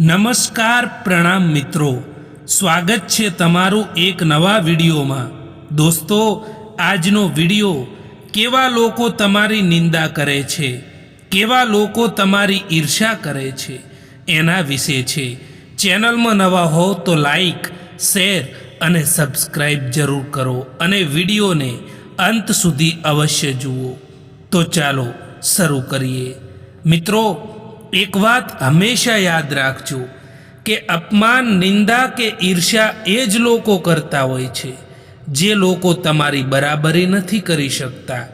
નમસ્કાર પ્રણામ મિત્રો. સ્વાગત છે તમારું એક નવા વિડીયોમાં. દોસ્તો, આજનો વીડિયો કેવા લોકો તમારી નિંદા કરે છે? કેવા લોકો તમારી ઈર્ષા કરે છે? એના વિશે છે. ચેનલમાં નવા હો તો લાઈક, શેર અને સબસ્ક્રાઈબ જરૂર કરો અને વિડીયોને અંત સુધી અવશ્ય જુઓ. તો ચાલો શરૂ કરીએ. મિત્રો એક વાત હંમેશા યાદ રાખજો કે અપમાન, નિંદા કે ઈર્ષ્યા એ જ લોકો કરતા હોય છે. જે લોકો તમારી બરાબરી નથી કરી શકતા,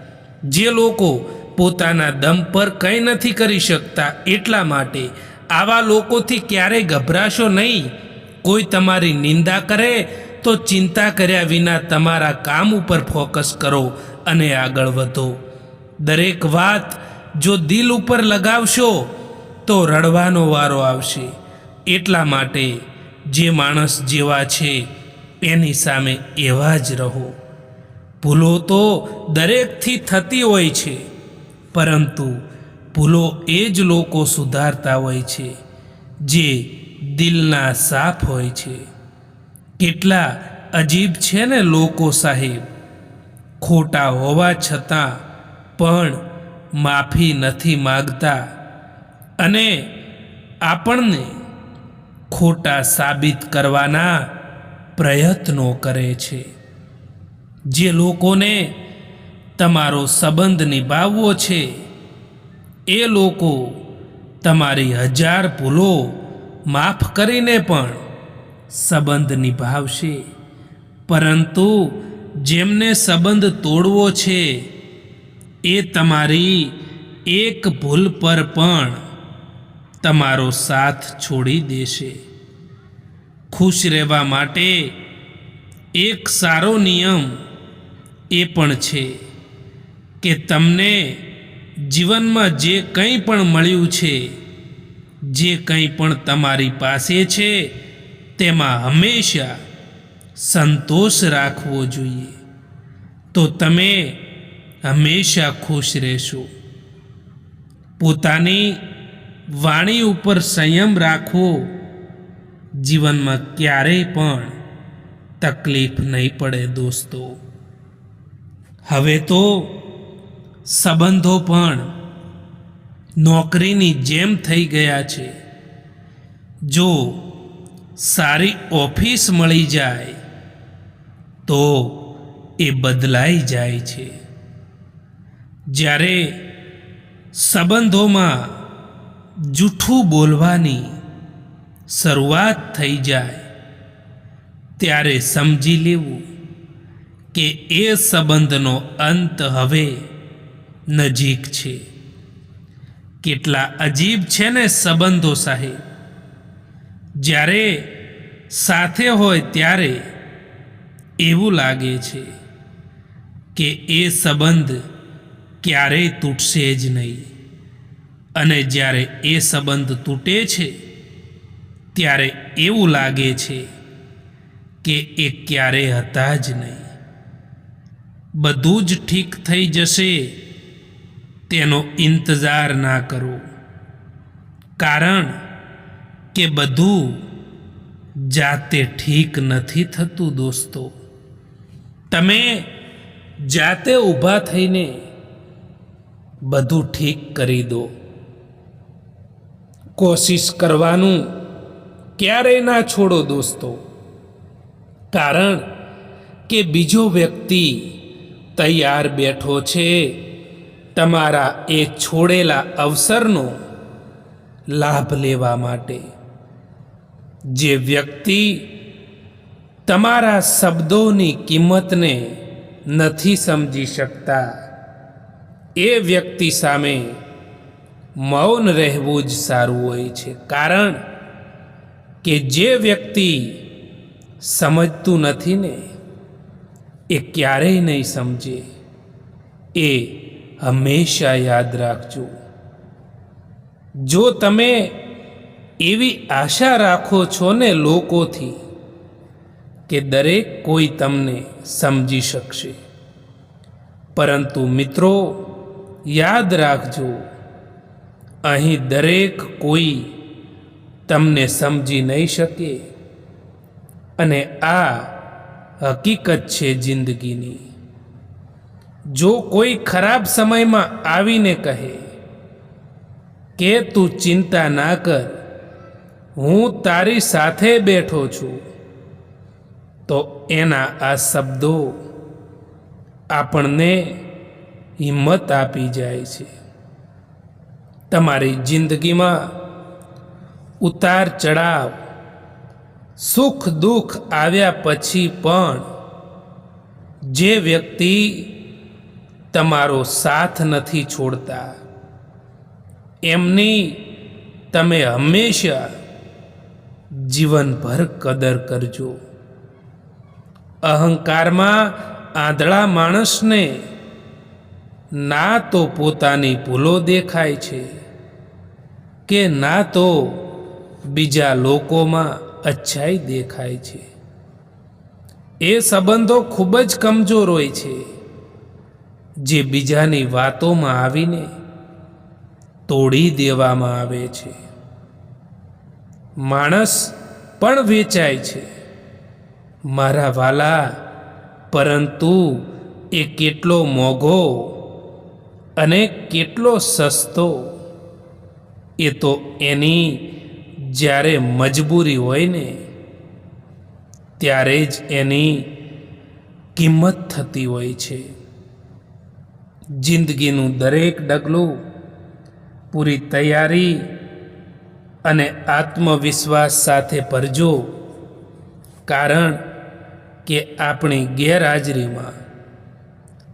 જે લોકો પોતાના દમ પર કંઈ નથી કરી શકતા એટલા માટે આવા લોકોથી ક્યારેય ગભરાશો નહીં. કોઈ તમારી નિંદા કરે તો ચિંતા કર્યા વિના તમારા કામ ઉપર ફોકસ કરો અને આગળ વધો. દરેક વાત જો દિલ ઉપર લગાવશો તો રડવાનો વારો આવશે. એટલા માટે જે માણસ જેવા છે, એની સામે એવા જ રહો. ભૂલો તો દરેકથી થતી હોય છે, પરંતુ ભૂલો એ જ લોકો સુધારતા હોય છે, જે દિલના સાફ હોય છે. કેટલા અજીબ છે ને લોકો સાહેબ. ખોટા હોવા છતાં પણ માફી નથી માગતા. અને આપણને ખોટા સાબિત કરવાના પ્રયત્નો કરે છે. જે લોકોને તમારો સંબંધ નિભાવવો છે, એ લોકો તમારી હજાર ભૂલો માફ કરીને પણ સંબંધ નિભાવશે. પરંતુ જેમને સંબંધ તોડવો છે, એ તમારી એક ભૂલ પર પણ તમારો સાથ છોડી દેશે. ખુશ રહેવા માટે એક સારો નિયમ એ પણ છે કે તમને જીવનમાં જે કંઈ પણ મળ્યું છે, જે કંઈ પણ તમારી પાસે છે, તેમાં હંમેશા સંતોષ રાખવો જોઈએ. તો તમે હંમેશા ખુશ રહેશો. પોતાની વાણી ઉપર સંયમ રાખવો જીવનમાં ક્યારેય પણ તકલીફ નહીં પડે દોસ્તો. હવે તો સંબંધો પણ નોકરીની જેમ થઈ ગયા છે. જો સારી ઓફિસ મળી જાય, તો એ બદલાઈ જાય છે. જ્યારે સંબંધોમાં જૂઠું બોલવાની શરૂઆત થઈ જાય, ત્યારે સમજી લેવું કે એ સંબંધનો અંત હવે નજીક છે. કેટલા અજીબ છે ને સંબંધો સાહેબ. જ્યારે સાથે હોય ત્યારે એવું લાગે છે કે એ સંબંધ ક્યારેય તૂટશે જ નહીં. અને જ્યારે એ સંબંધ તૂટે છે, ત્યારે એવું લાગે છે કે એ ક્યારેય હતા જ નહીં. બધું જ ઠીક થઈ જશે, તેનો ઇંતજાર ના કરો. કારણ કે બધું જાતે ઠીક નથી થતું, દોસ્તો. તમે જાતે ઊભા થઈને બધું ઠીક કરી દો. કોશિશ કરવાનું ક્યારેય ના છોડો દોસ્તો. કારણ કે બીજો વ્યક્તિ તૈયાર બેઠો છે, તમારા એ છોડેલા અવસરનો લાભ લેવા માટે. જે વ્યક્તિ તમારા શબ્દોની કિંમતને નથી સમજી શકતા, એ વ્યક્તિ સામે મૌન રહેવું જ સારું હોય છે. કારણ કે જે વ્યક્તિ સમજતું નથી ને, એ ક્યારેય નહીં સમજે. એ હંમેશા યાદ રાખજો. જો તમે એવી આશા રાખો છો ને લોકોથી કે દરેક કોઈ તમને સમજી શકશે. પરંતુ મિત્રો, યાદ રાખજો અહીં દરેક કોઈ તમને સમજી નહીં શકે. અને આ હકીકત છે જિંદગીની. જો કોઈ ખરાબ સમયમાં આવીને કહે કે, તું ચિંતા ના કર, હું તારી સાથે બેઠો છું, તો એના આ શબ્દો આપણને હિંમત આપી જાય છે. તમારી જિંદગીમાં ઉતાર ચડાવ સુખ દુઃખ આવ્યા પછી પણ જે વ્યક્તિ તમારો સાથ નથી છોડતા, એમની તમે હંમેશા જીવનભર કદર કરજો. અહંકારમાં આંધળા માણસને ના તો પોતાની ભૂલો દેખાય છે. કે ના તો બીજા લોકોમાં અચ્છાઈ દેખાય છે. એ સંબંધો ખૂબ જ કમજોર હોય છે. જે બીજાની વાતોમાં આવીને તોડી દેવામાં આવે છે. માણસ પણ વેચાય છે. મારા વાલા, પરંતુ એ કેટલો મોઘો અને કેટલો સસ્તો એ તો એની જ્યારે મજબૂરી હોય ને, ત્યારે જ એની કિંમત થતી હોય છે. જિંદગીનું દરેક ડગલું પૂરી તૈયારી અને આત્મવિશ્વાસ સાથે ભરજો, કારણ કે આપણી ગેરહાજરીમાં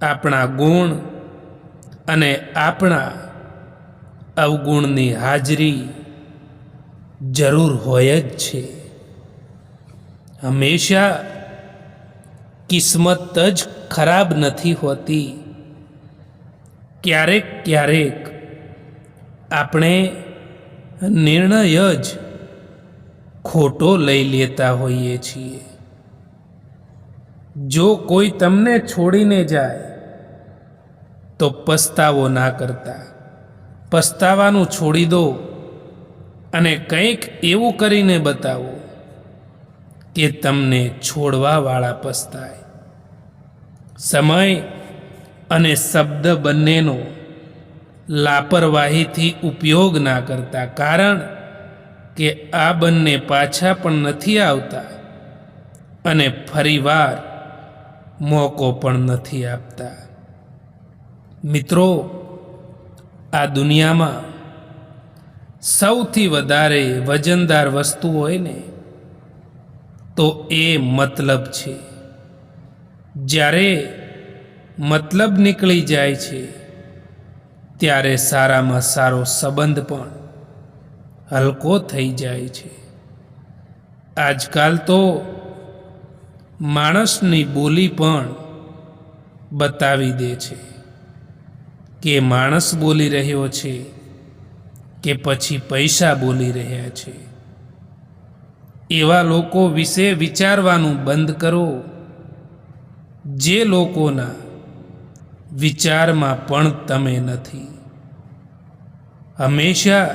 આપણા ગુણ અને આપણા અવગુણની હાજરી જરૂર હોય જ છે. હંમેશા કિસ્મત જ ખરાબ નથી હોતી. ક્યારેક ક્યારેક આપણે નિર્ણય જ ખોટો લઈ લેતા હોઈએ છીએ. જો કોઈ તમને છોડીને જાય, તો પસ્તાવો ના કરતા. પસ્તાવાનું છોડી દો અને કંઈક એવું કરીને બતાવો કે તમને છોડવાવાળા પસ્તાય. સમય અને શબ્દ બંનેનો લાપરવાહીથી ઉપયોગ ના કરતા કારણ કે આ બંને પાછા પણ નથી આવતા અને ફરીવાર મોકો પણ નથી આપતા. મિત્રો આ દુનિયામાં સૌથી વધારે વજનદાર વસ્તુ હોય ને, તો એ મતલબ છે. જ્યારે મતલબ નીકળી જાય છે, ત્યારે સારામાં સારો સંબંધ પણ હલકો થઈ જાય છે. આજકાલ તો માણસની બોલી પણ બતાવી દે છે. કે માણસ બોલી રહ્યો છે કે પછી પૈસા બોલી રહ્યા છે. એવા લોકો વિશે વિચારવાનું બંધ કરો. જે લોકોના વિચારમાં પણ તમે નથી. હંમેશા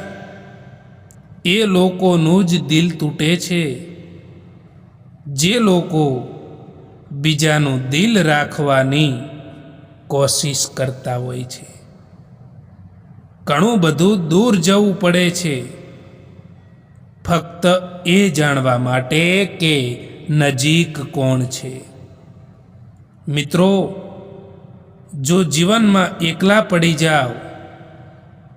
એ લોકોનું જ દિલ તૂટે છે. જે લોકો બીજાનું દિલ રાખવાની કોશિશ કરતા હોય છે. ઘણું બધું દૂર જવું પડે છે. ફક્ત એ જાણવા માટે કે નજીક કોણ છે. મિત્રો, જો જીવનમાં એકલા પડી જાઓ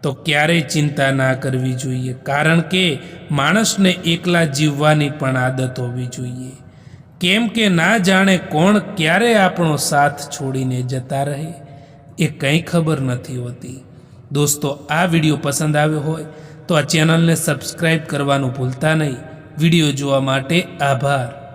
તો ક્યારેય ચિંતા ના કરવી જોઈએ? કારણ કે માણસને એકલા જીવવાની પણ આદત હોવી જોઈએ. કેમ કે ના જાણે કોણ ક્યારે આપણો સાથ છોડીને જતા રહે, એ કંઈ ખબર નથી હોતી. દોસ્તો, આ વીડિયો પસંદ આવ્યો હોય તો આ ચેનલને સબસ્ક્રાઈબ કરવાનું ભૂલતા નહીં. વીડિયો જોવા માટે આભાર.